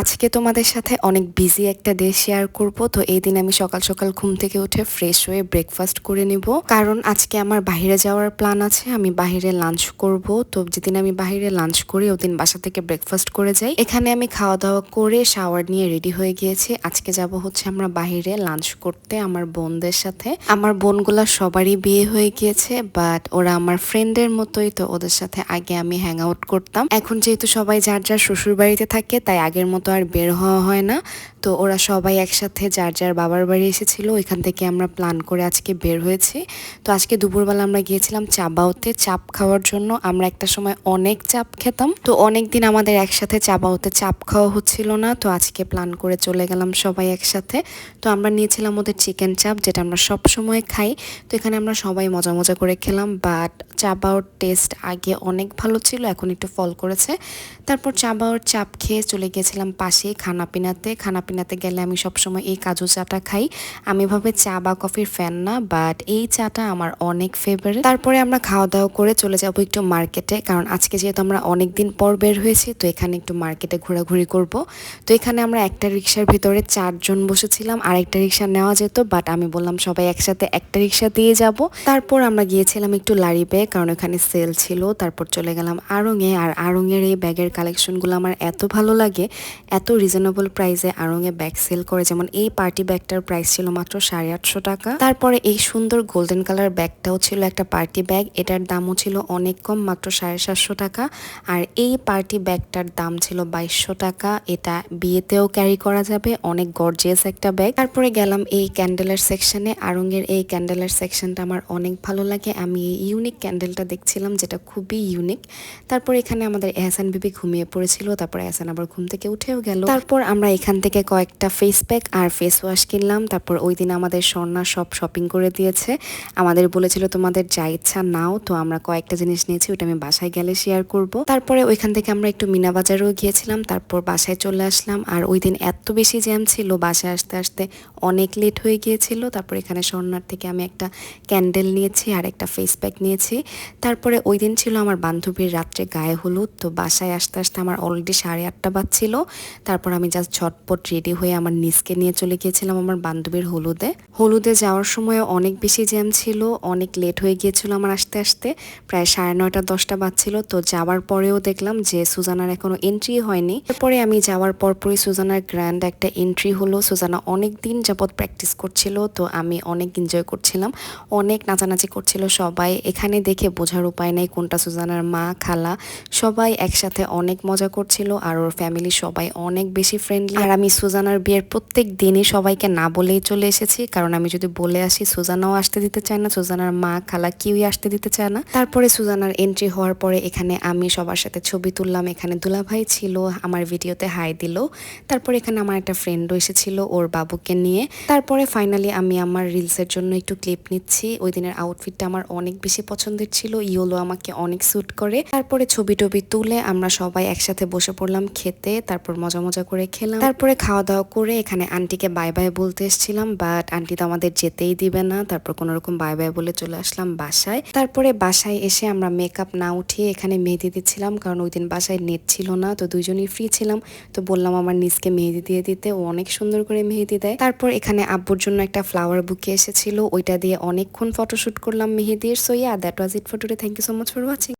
আজকে তোমাদের সাথে অনেক বিজি একটা ডে শেয়ার করব। তো এই দিন আমি সকাল সকাল ঘুম থেকে উঠে ফ্রেশ হয়ে ব্রেকফাস্ট করে নিব। কারণ আজকে আমার বাইরে যাওয়ার প্ল্যান আছে, আমি বাইরে লাঞ্চ করব। তো যেদিন আমি বাইরে লাঞ্চ করি, ওদিন বাসা থেকে ব্রেকফাস্ট করে যাই। এখানে আমি খাওয়া দাওয়া করে শাওয়ার নিয়ে রেডি হয়ে গিয়েছি। আজকে যাব হচ্ছে আমরা বাইরে লাঞ্চ করতে আমার বোনদের সাথে। আমার বোনগুলা সবারই বিয়ে হয়ে গিয়েছে বাট ওরা আমার ফ্রেন্ডের মতোই, তো ওদের সাথে আগে আমি হ্যাং আউট করতাম। এখন যেহেতু সবাই যার যার শ্বশুর বাড়িতে থাকে, তাই আগের মতো আর বের হওয়া হয় না। তো ওরা সবাই একসাথে যার যার বাবার বাড়ি এসেছিল, ওইখান থেকে আমরা প্ল্যান করে আজকে বের হয়েছি। তো আজকে দুপুরবেলা আমরা গিয়েছিলাম চাবাওতে চাপ খাওয়ার জন্য আমরা একটা সময় অনেক চাপ খেতাম। তো অনেক দিন আমাদের একসাথে চাবাওতে চাপ খাওয়া হচ্ছিল না। তো আজকে প্ল্যান করে চলে গেলাম সবাই একসাথে। তো আমরা নিয়েছিলাম ওদের চিকেন চাপ, যেটা আমরা সব সময় খাই। তো এখানে আমরা সবাই মজা মজা করে খেলাম বাট চাবাওর টেস্ট আগে অনেক ভালো ছিল, এখন একটু ফল করেছে। তারপর চাবাওর চাপ খেয়ে চলে গিয়েছিলাম পাশে খানাপিনাতে। খানাপিনাতে গেলে আমি সবসময় এই কাজু চাটা খাই। আমি ভাবে চা বা কফির ফ্যান না বাট এই চাটা আমার অনেক ফেভারিট তারপরে আমরা খাওয়া দাওয়া করে চলে যাব একটু মার্কেটে, কারণ আজকে যেহেতু আমরা অনেক দিন পর বের হয়েছি, তো এখানে একটু মার্কেটে ঘোরাঘুরি করব। তো এখানে আমরা একটা রিক্সার ভিতরে চারজন বসেছিলাম আর একটা রিক্সা নেওয়া যেত বাট আমি বললাম সবাই একসাথে একটা রিক্সা দিয়ে যাব। তারপর আমরা গিয়েছিলাম একটু লারিবে কারণ ওখানে সেল ছিল, তারপর চলে গেলাম আড়ংয়ে আর আড়ংয়ের এই ব্যাগের কালেকশনগুলো আমার এত ভালো লাগে, এত রিজনেবল প্রাইসে আড়ংয়ে ব্যাগ সেল করে। যেমন এই পার্টি ব্যাগটার প্রাইস ছিল মাত্র সাড়ে আটশো টাকা। তারপরে এই সুন্দর গোল্ডেন কালার ব্যাগটাও ছিল একটা পার্টি ব্যাগ এটার দামও ছিল অনেক কম, মাত্র সাড়ে সাতশো টাকা। আর এই পার্টি ব্যাগটার দাম ছিল বাইশশো টাকা। এটা বিয়েতেও ক্যারি করা যাবে, অনেক গর্জিয়াস একটা ব্যাগ তারপরে গেলাম এই ক্যান্ডেলের সেকশনে আড়ংয়ের এই ক্যান্ডেলের সেকশনটা আমার অনেক ভালো লাগে। আমি এই ইউনিক ক্যান্ডেলটা দেখছিলাম, যেটা খুবই ইউনিক তারপর এখানে আমাদের এহসান বিবি ঘুমিয়ে পড়েছিল, তারপর এহসান আবার ঘুম থেকে উঠেও গেল। তারপর আমরা এখান থেকে কয়েকটা ফেস প্যাক আর ফেস ওয়াশ কিনলাম। তারপর ওই দিন আমাদের স্বর্ণা সব শপিং করে দিয়েছে। আমাদের বলেছিল, তোমাদের যা ইচ্ছা নাও। তো আমরা কয়েকটা জিনিস নিয়েছি ওটা আমি বাসায় গেলে শেয়ার করব। তারপরে ওইখান থেকে আমরা একটু মিনা বাজারেও গিয়েছিলাম। তারপর বাসায় চলে আসলাম। আর ওই দিন এত বেশি জ্যাম ছিল, বাসায় আসতে আসতে অনেক লেট হয়ে গিয়েছিল। তারপর এখানে স্বর্ণার থেকে আমি একটা ক্যান্ডেল নিয়েছি আর একটা ফেস প্যাক নিয়েছি। তারপরে ওই দিন ছিল আমার বান্ধবীর রাত্রে গায়ে হলুদ, তো বাসায় আসতে আসতে আমার অলরেডি সাড়ে আটটা বাজছিল। তারপর আমি জাস্ট ঝটপট রেডি হয়ে আমার নিজকে নিয়ে চলে গিয়েছিলাম আমার বান্ধবীর হলুদে। হলুদে যাওয়ার সময় অনেক বেশি জ্যাম ছিল, অনেক লেট হয়ে গিয়েছিল আমার আসতে আসতে। প্রায় সাড়ে নয়টা, দশটা বাজছিল, তো যাওয়ার পরেও দেখলাম যে সুজানার এখনও এন্ট্রি হয়নি। তারপরে আমি যাওয়ার পরপরই সুজানার গ্র্যান্ড একটা এন্ট্রি হলো। সুজানা অনেক দিন যাবৎ প্র্যাকটিস করছিল, তো আমি অনেক এনজয় করছিলাম, অনেক নাচানাচি করছিল সবাই। এখানে দেখে বোঝার উপায় নেই কোনটা সুজানার মা, খালা, সবাই একসাথে অনেক মজা করছিল আর ওর ফ্যামিলি সবাই অনেক বেশি ফ্রেন্ডলি আর আমি সুজানার বিয়ের প্রত্যেক দিনই সবাইকে না বলেই চলে এসেছি, কারণ আমি যদি বলে আসি সুজানাও আসতে দিতে চায় না, সুজানার মা, খালা কেউই আসতে দিতে চায় না। তারপরে সুজানার এন্ট্রি হওয়ার পরে এখানে আমি সবার সাথে ছবি তুললাম, এখানে দুলাভাই ছিল, আমার ভিডিওতে হাই দিল, তারপর এখানে আমার একটা ফ্রেন্ডও এসেছিল ওর বাবুকে নিয়ে। তারপরে ফাইনালি আমি আমার রিলসের জন্য একটু ক্লিপ নিচ্ছি, ওই দিনের আউটফিটটা আমার অনেক বেশি পছন্দের ছিল, ইয়োলো আমাকে অনেক স্যুট করে। তারপরে ছবি টবি তুলে আমরা সবাই একসাথে বসে পড়লাম খেতে, তারপর মজা মজা করে খেলাম। তারপরে খাওয়া দাওয়া করে এখানে আন্টিকে বাই বাই বলতে এসেছিলাম বাট আন্টি তো আমাদের যেতেই দিবে না। তারপর কোনো রকম বাই বাই বলে চলে আসলাম বাসায়। তারপরে বাসায় এসে আমরা মেকআপ না উঠিয়ে এখানে মেহেদি দিচ্ছিলাম, কারণ ওই দিন বাসায় নেট ছিল না, তো দুইজনই ফ্রি ছিলাম। তো বললাম আমার নিজকে মেহেদি দিয়ে দিতে, ও অনেক সুন্দর করে মেহেদি দেয়। তারপর এখানে আব্বুর জন্য একটা ফ্লাওয়ার বুকে এসেছিল, ওইটা দিয়ে অনেকক্ষণ ফটোশুট করলাম মেহেদির। So yeah that was it for today. Thank you so much for watching.